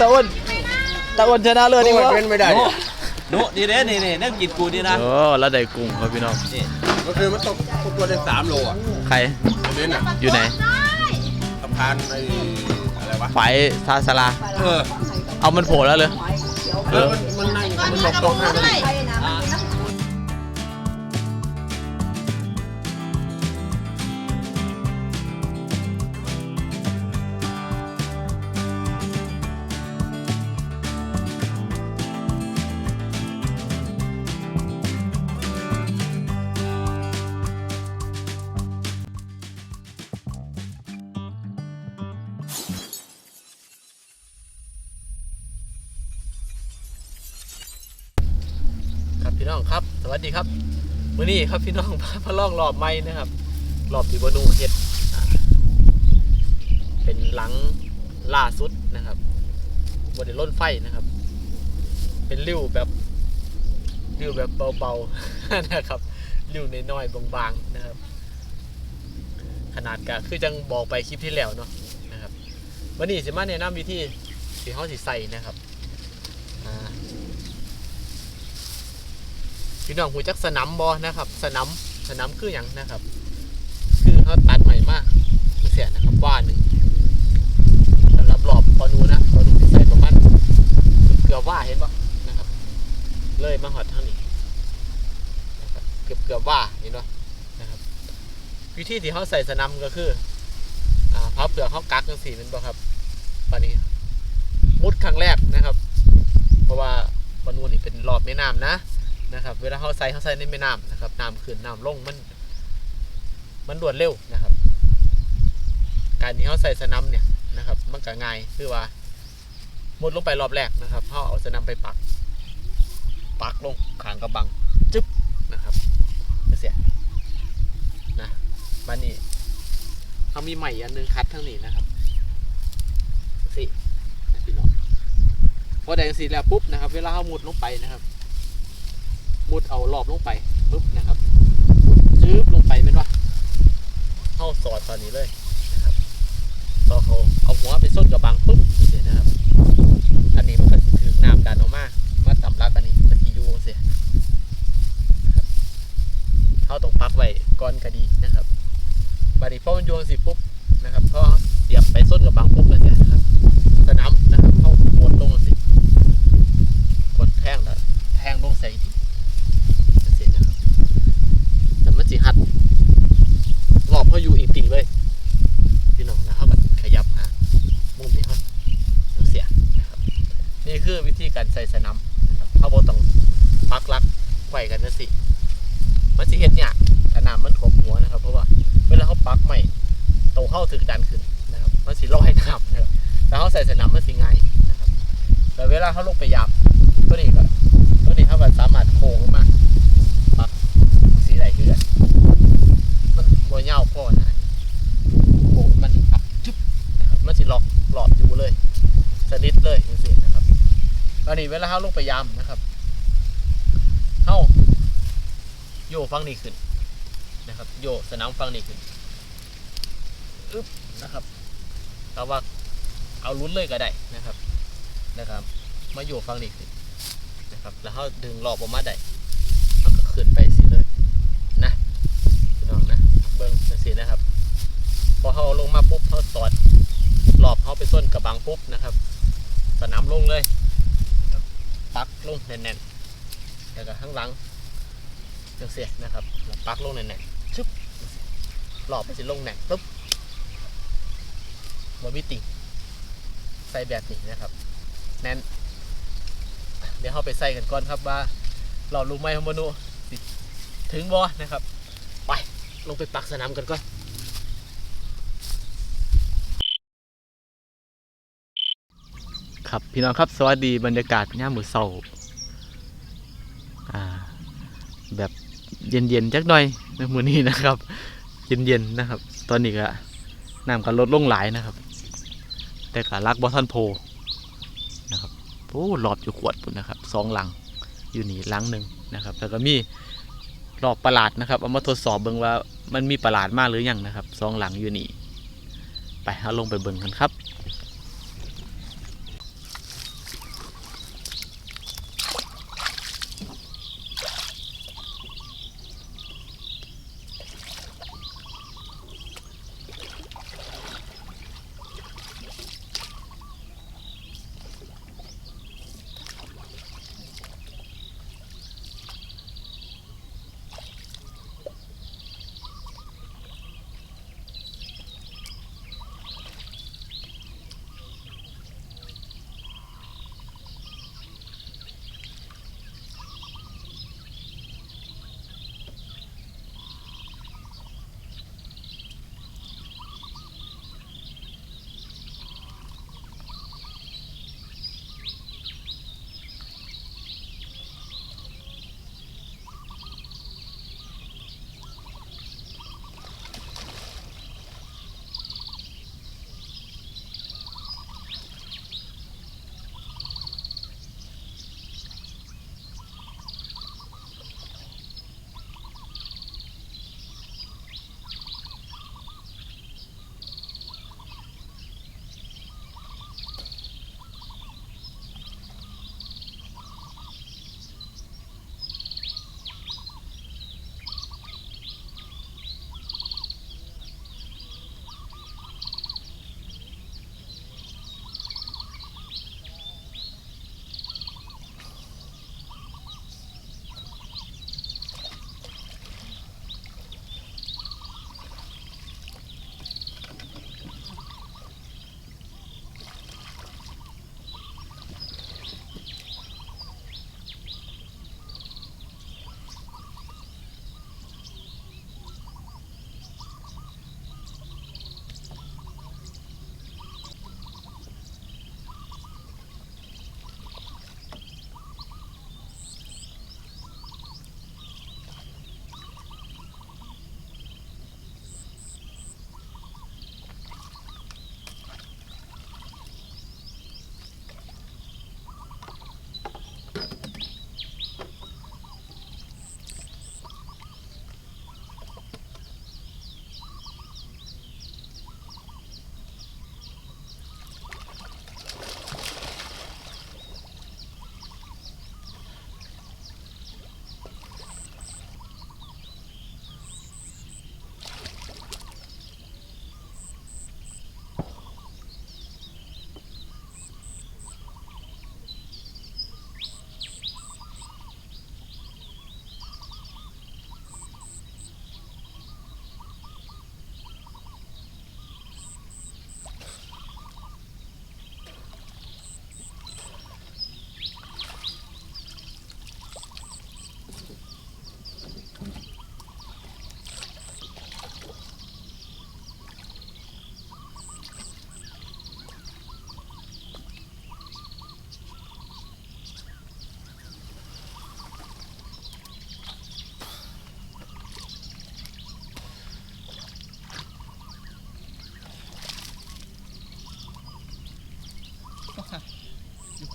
ตาอ้นตาอ้นชนะเลิศดีนี่กว่าเป็นไม่ได้โน่โน่นี่เด้นี่นี่นั่งกินกูนี่นะโอ้แล้วได้กุ้งครับพี่น้องนี่ก็คือมันตกตัวได้สามโลอะใครตัวนี้น่ะอยู่ไหนสะพานไอ้อะไรวะฝ่ายซาสลาเออเอามันโผล่แล้วเลยเออมันมันนั่งมันหลบตรงข้างเลย วัสดีครับมื้อนี้ครับพี่น้องพาล่องรอบไม้นะครับรอบที่บนูเฮ็ดเป็นหลังล่าสุดนะครับบนได้ล้นไฟนะครับ เป็นริ้วแบบริ้วแบบเบาๆนะครับริ้วน้อยๆบางๆนะครับ ขนาดก็คือจังบอกไปคลิปที่แล้วเนาะนะครับวันนี้สิมาแนะนำวิธีที่เขาสิใส่นะครับอ่า พี่น้องหูจักสนามบอนะครับ สนามสนามคืออย่างนะครับ คือเขาตัดใหม่มากเสียนะครับว่าหนึ่งสำหรับรอบพอนูนะพอนูที่ใส่ประมาณเกือบว่าเห็นปะนะครับ เลยมาหอดทางนี้นะครับเกือบเกือบว่าเห็นปะนะครับวิธีที่เขาใส่สนามก็คืออ่าพับเปลือกเขากักกันสีเป็นปะครับปานนี้มุดครั้งแรกนะครับ เพราะว่าพอลนูนี่เป็นรอบแม่น้ำนะ นะครับ เวลาเขาใส่เขาใส่ในแม่น้ำนะครับน้ำขึ้นน้ำลงมัน มันรวดเร็วนะครับ การที่เขาใส่สนัมเนี่ยนะครับ มันก็ง่ายคือว่ามุดลงไปรอบแรกนะครับเขาเอาสนัมไปปัก ปักลงขางกระบังจึ๊บนะครับเสียนะมานี่เขามีใหม่อันหนึงคัดทั้งนี้นะครับสิพี่น้องพอแดงสีแล้วปุ๊บนะครับ เวลาเขามุดลงไปนะครับ มุดเอารอบลงไปปุ๊บนะครับมุดจืบลงไปเป็นว่าเข้าสอดตอนนี้เลยนะครับพอเขาเอาหัวไปส้นกับบางปุ๊บเสียนะครับ อันนี้มันก็สิถึงน้ำดันออกมามาตำรักอันนี้มันทียูเสียนะครับเข้าต้องพักไว้ก่อนก็ดีนะครับบาดนี้พอมันโยงสิปุ๊บนะครับพอเสียบไปส้นกับบางปุ๊บแล้วเนี่ยนะครับสนามนะครับเขากดลงสิกดแทงแล้วแทงลงใส่อีกที จะเสร็จนะครับแต่มันสิหัดรอบเขาอยู่อีกติ่งเลยพี่น้องนะเขาแบบขยับหามุมที่เขาเราเสียนะครับ นี่คือวิธีการใส่สนามนะครับเขาบอกต้องปักลักไขว้กันนะสิ มันสิเห็ดเนี่ยขนาดมันขบหัวนะครับ เพราะว่าเวลาเขาปักใหม่โตเข้าถึงดันขึ้นนะครับ มันสิลอยน้ำนะครับแล้วเขาใส่สนามมันสิง่ายนะครับแต่เวลาเขาลงไปยามตัวนี้ก็ตัวนี้เขาก็สามารถโค้งลงมาสีไหนคือกันมันบ่ยาวพอนะโอ้มันอับจุ๊บนะครับมันสิล็อกหลอดอยู่เลย สนิทเลยจังซี่นะครับตอนนี้เวลาเฮาลงไปยามนะครับเฮาโยฟังนี่ขึ้นนะครับ โยสนามฟังนี่ขึ้นอึ๊บนะครับแต่ว่าเอาลุ้นเลยก็ได้นะครับนะครับ มาโยฟังนี่ขึ้นนะครับ แล้วเฮาดึงรอบออกมาได้เอาก็ขึ้นไปสิเลยนะพี่น้องนะเบิ้งจังสินะครับ พอเขาลงมาปุ๊บเขาสอดหลอบเขาไปส้นกระบังปุ๊บนะครับ สนามลงเลยปักลงแน่นๆแล้วก็ข้างหลังจังเสียนะครับปักลงแน่นๆชึบหลอบไปสิลงแน่นปุ๊บบ่มีติ่งใส่แบบนี้นะครับ แน่น เดี๋ยวเราไปใส่กันก่อนครับว่าเรารู้ไหมของมนุถึงบอนะครับ ไปลงไปปักสนามกันก่อน ครับพี่น้องครับสวัสดีบรรยากาศย่ามมือเศร้าแบบเย็นๆจักหน่อยในมือนี้นะครับ เย็นๆนะครับ ตอนนี้ก็น้ำก็ลดลงหลายนะครับ แต่ก็รักบอทันโพนะครับโอ้หลอบอยู่ขวดปุ่นนะครับสองหลังอยู่นี่หลังหนึ่งนะครับ แล้วก็มีรอบประหลาดนะครับเอามาทดสอบเบิ่งว่ามันมีประหลาดมากหรือยังนะครับสองหลังอยู่นี่ไปเอาลงไปเบิ่งกันครับ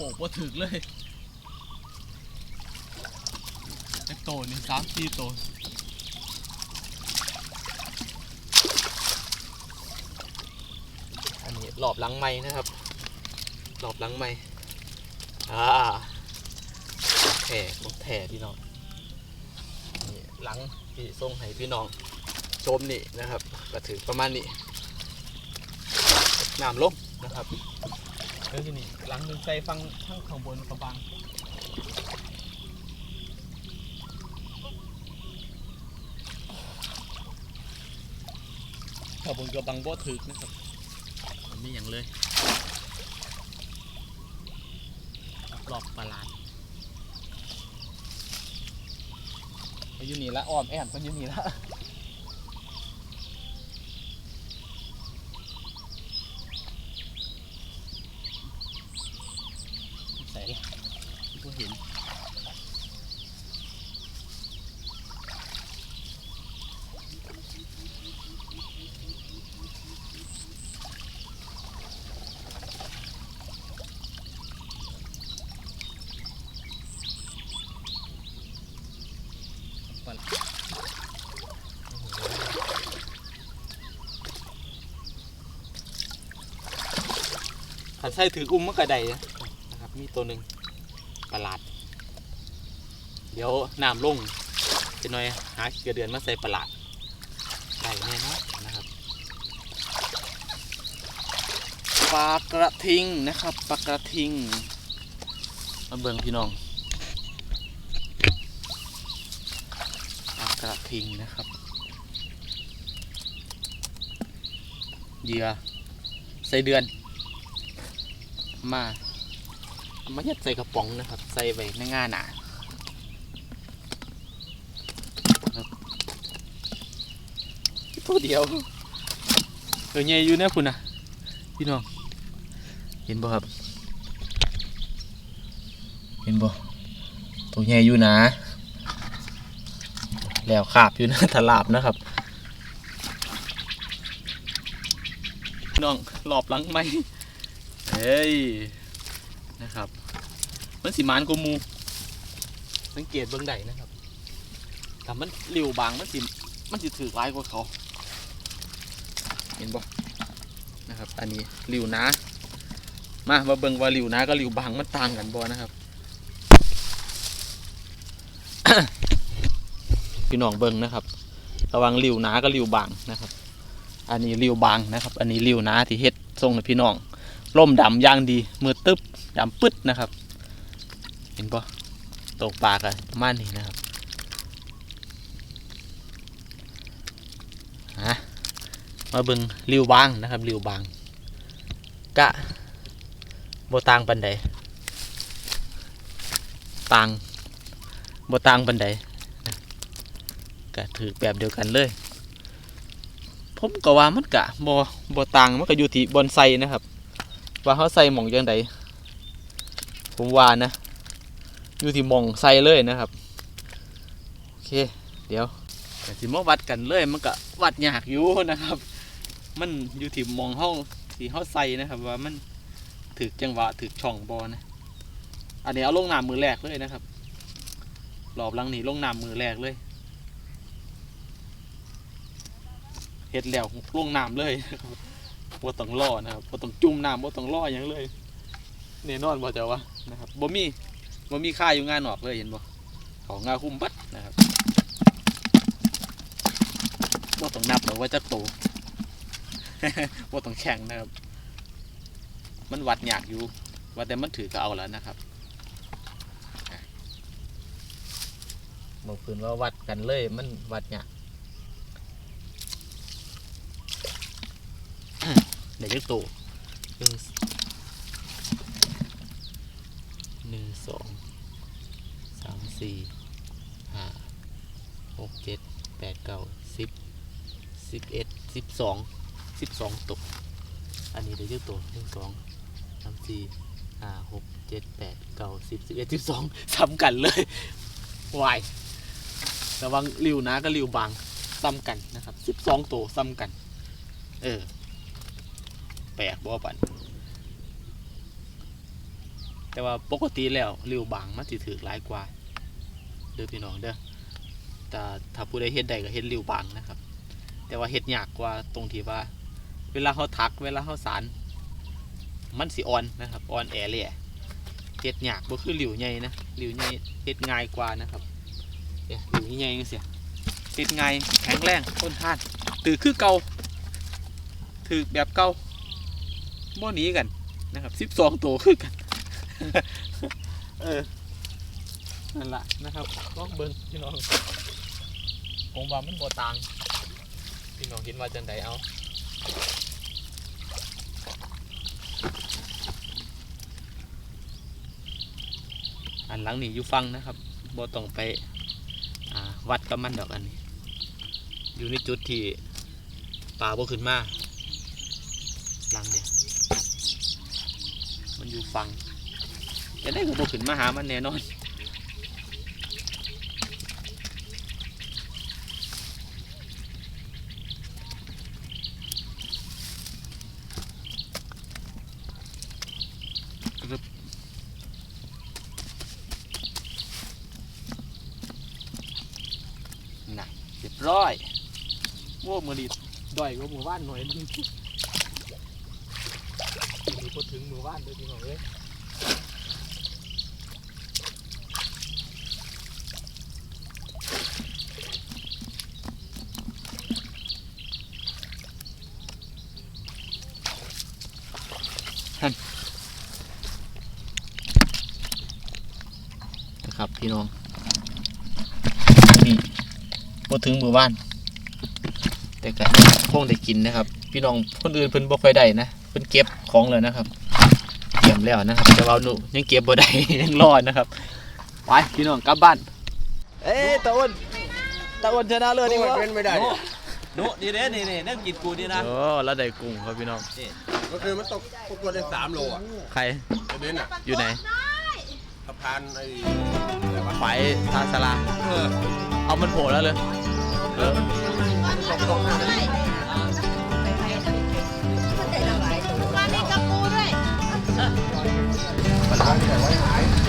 อยู่โขกว่าถึกเลยไอ้โตนี่สามสี่โตอันนี้หลอบหลังไม้นะครับ หลอบหลังไม้อ่าแถ่บกแถ่พี่น้องนี่หลังที่ส่งให้พี่น้องชมนี่นะครับก็ถือประมาณนี้น้ำลงนะครับ แล้วทีนี้หลังหนึ่งใส่ฟังข้างข้างบนกระบังข้างบนกระบังบ่ถึกนะครับมันไม่อย่างเลยหลอกประหลาดไปอยู่นี่ละอ้อมแอมก็อยู่นี่ละ ใส่ละ ก็เห็นปันขันใส่ถืออุ้มมันกระไดนะนะครับ มีตัวหนึ่ง ประหลาด เดี๋ยวน้ำลงจะหน่อยหาเกลือเดือนมาใส่ประหลาดได้แน่นอนนะครับปลากระทิงนะครับปลากระทิงมาเบิ่งพี่น้องปลากระทิงนะครับเหยื่อใส่เดือนมา มายัดใส่กระป๋องนะครับ ใส่ไว้ในงานหนาตัวเดียวเออใหญ่อยู่นะคุณนะพี่น้อง เห็นบ่ครับ เห็นบ่ตัวใหญ่อยู่นะ แล้วขาบอยู่นะถลาบนะครับพี่น้องหลอบหลังไหมเฮ้ยนะครับ มันสีมานกูมู สังเกตเบื้องใดนะครับแต่มันเร็วบางมันสิมันสิถือร้ายกว่าเขา เห็นบ่นะครับ อันนี้ริวนะมามาเบิ่งว่าริวนะกับริวบางมันต่างกันบ่นะครับ พี่น้องเบิ่งนะครับ ระวังริวนะกับริวบางนะครับ อันนี้ริวบางนะครับ อันนี้ริวนะที่เฮ็ดทรงให้พี่น้องร่มดำอย่างดีมือตึ๊บดำปึ๊ดนะครับเห็นปะตกปลากันประมาณนี้นะครับฮะมาเบิงริวบางนะครับริวบาง กะโบตางปันใดตางโบตางปันใดกะถือแบบเดียวกันเลยผมก็ว่ามันกะโบโบต่างมันก็อยู่ที่บอนไซนะครับ ว่าเขาใส่หม่องยังไงผมว่านะ อยู่ที่มองใส่เลยนะครับ โอเค เดี๋ยวแต่ที่มาวัดกันเลยมันก็วัดยากอยู่นะครับ มันอยู่ที่มองเขาที่เขาใส่นะครับ ว่ามันถึกจังหวะถึกช่องบอนะ อันนี้เอาลงน้ำมือแรกเลยนะครับรอบลังนี้ลงน้ำมือแรกเลยเห็ดแล้วลงน้ำเลยนะครับบ่ต้องล่อนะครับบ่ต้องจุ่มน้ำบ่ต้องล่อหยังเลยแน่นอนบ่เจ้าวะนะครับบ่มี บ่มีค่าอยู่งานนอกเลยเห็นบ่ของงาคุ้มบัดนะครับบ่ต้องนับหรอกว่าจักโตบ่ต้องแข่งนะครับ มันวัดยากอยู่ว่าแต่มันถือก็เอาแล้วนะครับบอกคืนว่าวัดกันเลยมันวัดยากเดี๋ยวจะโตหนึ่งหนึ่ง สองสามสี่ห้าหกเจ็ดแปดเก้าสิบสิบเอ็ดสิบสองสิบสองตก อันนี้เดี๋ยวจะโตหนึ่งสองสามสี่ห้าหกเจ็ดแปดเก้าสิบสิบเอ็ดสิบสองซ้ำกันเลยวายระวังริวนะก็ริวบางซ้ำกันนะครับสิบสองตัวซ้ำกัน เออแปลกบ่ปัน แต่ว่าปกติแล้วริวบางมันสิถือหลายกว่าเด้อพี่น้องเด้อแต่ถ้าผู้ใดเฮ็ดได้ก็เฮ็ดริวบางนะครับ แต่ว่าเฮ็ดยากกว่าตรงที่ว่า เวลาเขาทักเวลาเขาสารมันสิอ่อนนะครับอ่อนแอเลยเฮ็ดยากบ่คือริวใหญ่นะริวใหญ่เฮ็ดง่ายกว่านะครับเนี่ยริวใหญ่จังซี่เฮ็ดง่ายแข็งแรงทนทานถือคือเก่าถือแบบเก่าบ่หนีกันนะครับ12ตัวคือกัน เออนั่นแหละนะครับลองเบิ้งพี่น้อง ผมว่ามันบ่ต่าง พี่น้องคิดว่าจังไดเอาอันหลังนี่อยู่ฟังนะครับบ่ต้องไปวัดกับมันดอกอันนี้ อยู่ในจุดที่ป่าบ่ขึ้นมาหลังเนี่ยมันอยู่ฟัง จะได้ก็บ่ขึ้นมาหามันแน่นอน น่ะเรียบร้อยโว้มือดีด้อยกว่าหมู่บ้านหน่อยนึงมีพอถึงหมู่บ้านเลยพี่น้องเอ้ย พี่น้องนี่พอถึงหมู่บ้าน แต่ก็คงได้กินนะครับ พี่น้องคนอื่นเพิ่นบ่ค่อยได้นะเพิ่นเก็บของเลยนะครับเตรียมแล้วนะครับแต่ว่าหนูยังเก็บบ่ได้ยังรอดนะครับไปพี่น้องกลับบ้าน เอ้ยตะอ้นตะอ้นชนะเลิศดีนี่กมันว่าเป็นไม่ได้โน้โน้นี่เด้นี่นี่นั่งกินกูนี่นะโอ้แล้วได้กุ้งครับพี่น้องก็คือมันตกพวกตัวได้สามโลอะใครไอ้เบนซ์อะอยู่ไหน ทานไอ้ไฟทาสลาเออเอามันโผล่แล้วเลยเออตกตกด้วยาในกระปูด้วย มันหายไปไหนวย